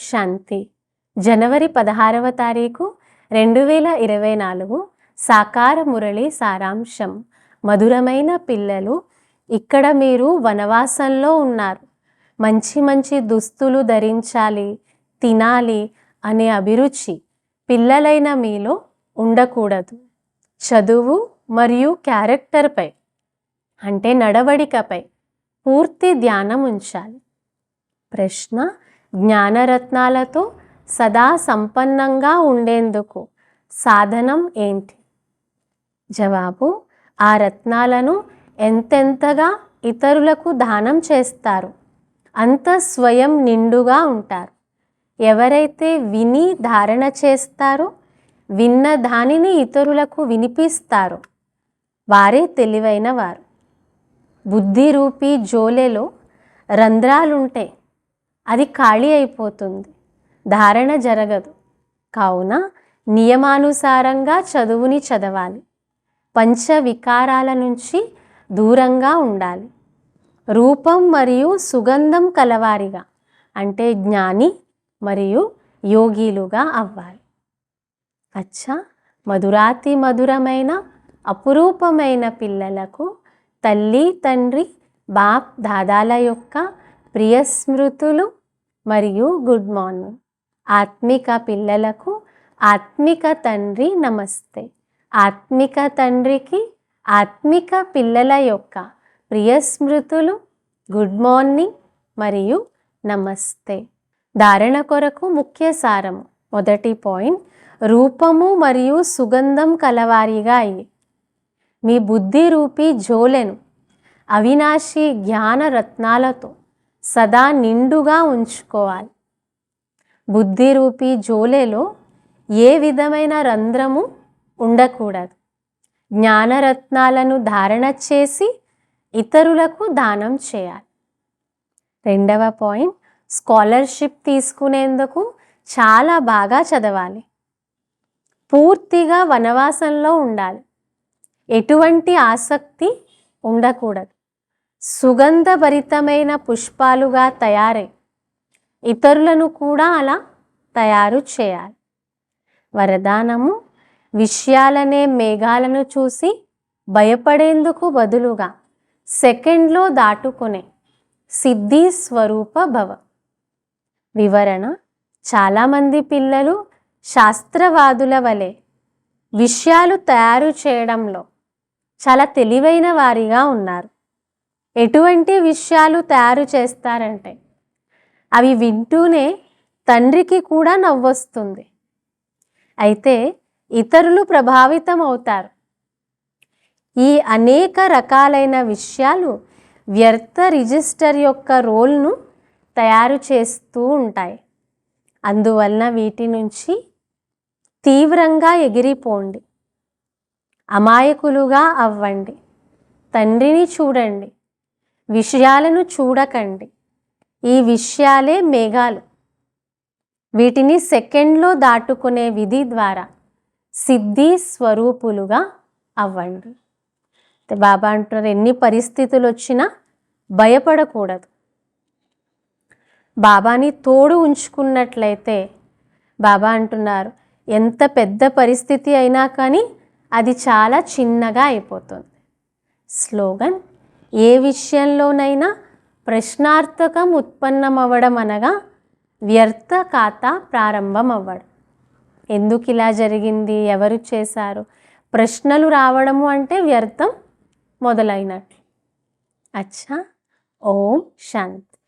శాంతి. జనవరి పదహారవ తారీఖు రెండు వేల ఇరవై నాలుగు సాకార మురళి సారాంశం. మధురమైన పిల్లలు ఇక్కడ మీరు వనవాసంలో ఉన్నారు. మంచి మంచి దుస్తులు ధరించాలి తినాలి అనే అభిరుచి పిల్లలైన మీలో ఉండకూడదు. చదువు మరియు క్యారెక్టర్పై అంటే నడవడికపై పూర్తి ధ్యానం ఉంచాలి. ప్రశ్న జ్ఞానరత్నాలతో సదా సంపన్నంగా ఉండేందుకు సాధనం ఏంటి? జవాబు ఆ రత్నాలను ఎంతెంతగా ఇతరులకు దానం చేస్తారు అంత స్వయం నిండుగా ఉంటారు. ఎవరైతే విని ధారణ చేస్తారో విన్న దానిని ఇతరులకు వినిపిస్తారో వారే తెలివైన వారు. బుద్ధి రూపీ జోలెలో రంధ్రాలుంటే అది ఖాళీ అయిపోతుంది. ధారణ జరగదు. కావున నియమానుసారంగా చదువుని చదవాలి. పంచ వికారాల నుంచి దూరంగా ఉండాలి. రూపం మరియు సుగంధం కలవారిగా అంటే జ్ఞాని మరియు యోగిలుగా అవ్వాలి. అచ్చా! మధురాతి మధురమైన అపురూపమైన పిల్లలకు తల్లి తండ్రి బాప్ దాదాల యొక్క ప్రియ స్మృతులు మరియు గుడ్ మార్నింగ్. ఆత్మిక పిల్లలకు ఆత్మిక తండ్రి నమస్తే. ఆత్మిక తండ్రికి ఆత్మిక పిల్లల యొక్క ప్రియ స్మృతులు గుడ్ మార్నింగ్ మరియు నమస్తే. ధారణ కొరకు ముఖ్య సారము. మొదటి పాయింట్ రూపము మరియు సుగంధం కలవారిగా అయ్యి మీ బుద్ధి రూపి జోలెను. అవినాశి జ్ఞాన రత్నాలతో సదా నిండుగా ఉంచుకోవాలి. బుద్ధి రూపీ జోలేలో ఏ విధమైన రంధ్రము ఉండకూడదు. జ్ఞానరత్నాలను ధారణ చేసి ఇతరులకు దానం చేయాలి. రెండవ పాయింట్ స్కాలర్షిప్ తీసుకునేందుకు చాలా బాగా చదవాలి. పూర్తిగా వనవాసంలో ఉండాలి. ఎటువంటి ఆసక్తి ఉండకూడదు. సుగంధభరితమైన పుష్పాలుగా తయారై. ఇతరులను కూడా అలా తయారు చేయాలి. వరదానము విషయాలనే మేఘాలను చూసి భయపడేందుకు బదులుగా సెకండ్లో దాటుకునే సిద్ధి స్వరూప భవ. వివరణ చాలామంది పిల్లలు శాస్త్రవాదుల వలె విషయాలు తయారు చేయడంలో చాలా తెలివైన వారిగా ఉన్నారు. ఎటువంటి విషయాలు తయారు చేస్తారంటే అవి వింటూనే తండ్రికి కూడా నవ్వొస్తుంది. అయితే ఇతరులు ప్రభావితం అవుతారు ఈ అనేక రకాలైన విషయాలు వ్యర్థ రిజిస్టర్ యొక్క రోల్ను తయారు చేస్తూ ఉంటాయి. అందువలన వీటి నుంచి తీవ్రంగా ఎగిరిపోండి. అమాయకులుగా అవ్వండి. తండ్రిని చూడండి. విషయాలను చూడకండి. ఈ విషయాలే మేఘాలు. వీటిని సెకండ్లో దాటుకునే విధి ద్వారా సిద్ధి స్వరూపులుగా అవ్వండి. అయితే బాబా అంటున్నారు ఎన్ని పరిస్థితులు వచ్చినా భయపడకూడదు. బాబాని తోడు ఉంచుకున్నట్లయితే బాబా అంటున్నారు ఎంత పెద్ద పరిస్థితి అయినా కానీ అది చాలా చిన్నగా అయిపోతుంది. స్లోగన్ ఏ విషయంలోనైనా ప్రశ్నార్థకం ఉత్పన్నమవ్వడం అనగా వ్యర్థ ఖాతా ప్రారంభం అవ్వడం ఎందుకు ఇలా జరిగింది? ఎవరు చేశారు? ప్రశ్నలు రావడము అంటే వ్యర్థం మొదలైనట్లు అచ్చా. ఓం శాంతి.